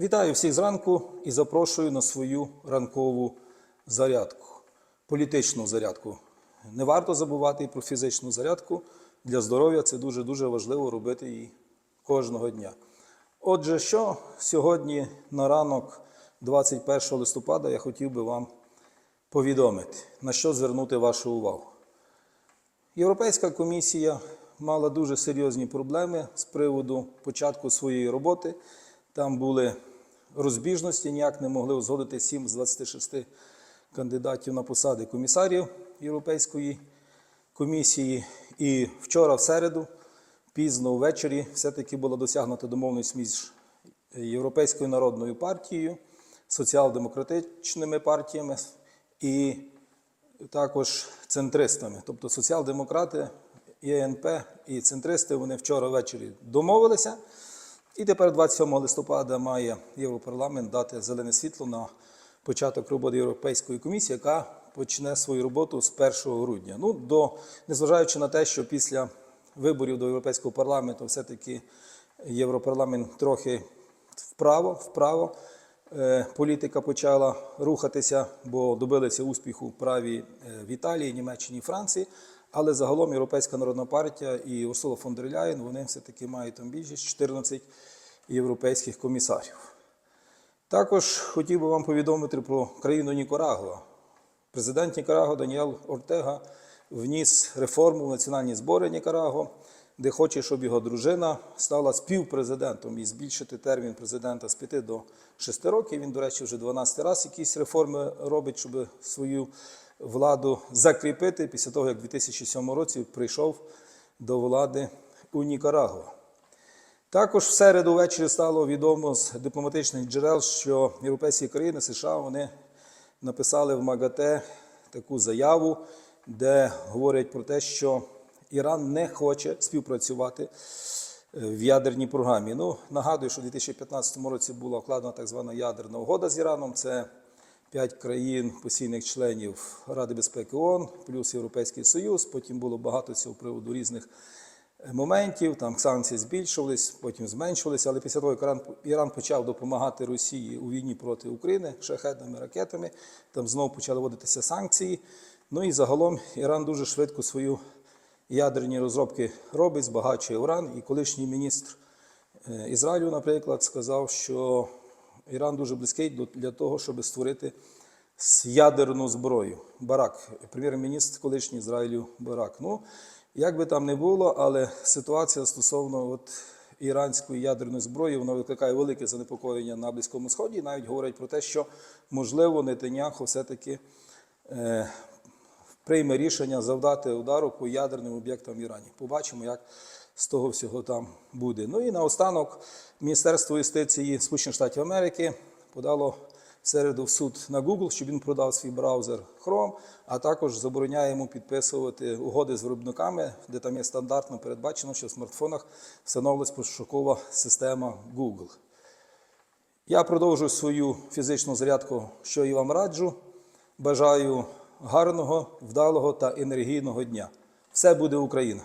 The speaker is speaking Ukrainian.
Вітаю всіх зранку і запрошую на свою ранкову зарядку, політичну зарядку. Не варто забувати і про фізичну зарядку. Для здоров'я це дуже-дуже важливо робити її кожного дня. Отже, що сьогодні на ранок 21 листопада я хотів би вам повідомити, на що звернути вашу увагу. Європейська комісія мала дуже серйозні проблеми з приводу початку своєї роботи. Там були розбіжності, ніяк не могли узгодити 7 з 26 кандидатів на посади комісарів Європейської комісії. І вчора, в середу, пізно ввечері, все-таки була досягнута домовленість між Європейською народною партією, соціал-демократичними партіями і також центристами. Тобто соціал-демократи, ЄНП і центристи вони вчора ввечері домовилися. І тепер, 27 листопада, має Європарламент дати зелене світло на початок роботи Європейської комісії, яка почне свою роботу з 1 грудня. Ну, до, незважаючи на те, що після виборів до Європейського парламенту все-таки Європарламент трохи вправо, вправо. Е, Політика почала рухатися, бо добилися успіху праві е, в Італії, Німеччині, Франції. Але загалом Європейська народна партія і Урсула фон дер Ляєн, вони все-таки мають там більшість 14 європейських комісарів. Також хотів би вам повідомити про країну Нікарагуа. Президент Нікарагуа Даніел Ортега вніс реформу в національні збори Нікарагуа, де хоче, щоб його дружина стала співпрезидентом і збільшити термін президента з 5 до 6 років. Він, до речі, вже 12 разів якісь реформи робить, щоб свою владу закріпити після того, як у 2007 році прийшов до влади у Нікарагуа. Також в середу ввечері стало відомо з дипломатичних джерел, що європейські країни США вони написали в МАГАТЕ таку заяву, де говорять про те, що Іран не хоче співпрацювати е, в ядерній програмі. Ну, нагадую, що в 2015 році була укладена так звана ядерна угода з Іраном. Це п'ять країн постійних членів Ради безпеки ООН, плюс Європейський Союз. Потім було багато цього приводу різних моментів. Там санкції збільшувались, потім зменшувалися. Але після того, як Іран, почав допомагати Росії у війні проти України шахедними ракетами, там знову почали вводитися санкції. Ну і загалом Іран дуже швидко свою ядерні розробки робить, збагачує уран. І колишній міністр е, Ізраїлю, наприклад, сказав, що Іран дуже близький для того, щоб створити ядерну зброю. Барак, прем'єр-міністр колишній Ізраїлю Барак. Ну, як би там не було, але ситуація стосовно от іранської ядерної зброї вона викликає велике занепокоєння на Близькому Сході. І навіть говорять про те, що можливо Нетаняху все-таки е, прийме рішення завдати удару по ядерним об'єктам в Ірані. Побачимо, як з того всього там буде. Ну і наостанок Міністерство юстиції Сполучених Штатів Америки подало в середу в суд на Google, щоб він продав свій браузер Chrome, а також забороняє йому підписувати угоди з виробниками, де там є стандартно передбачено, що в смартфонах встановлюється пошукова система Google. Я продовжую свою фізичну зарядку, що і вам раджу. Бажаю гарного, вдалого та енергійного дня. Все буде Україна!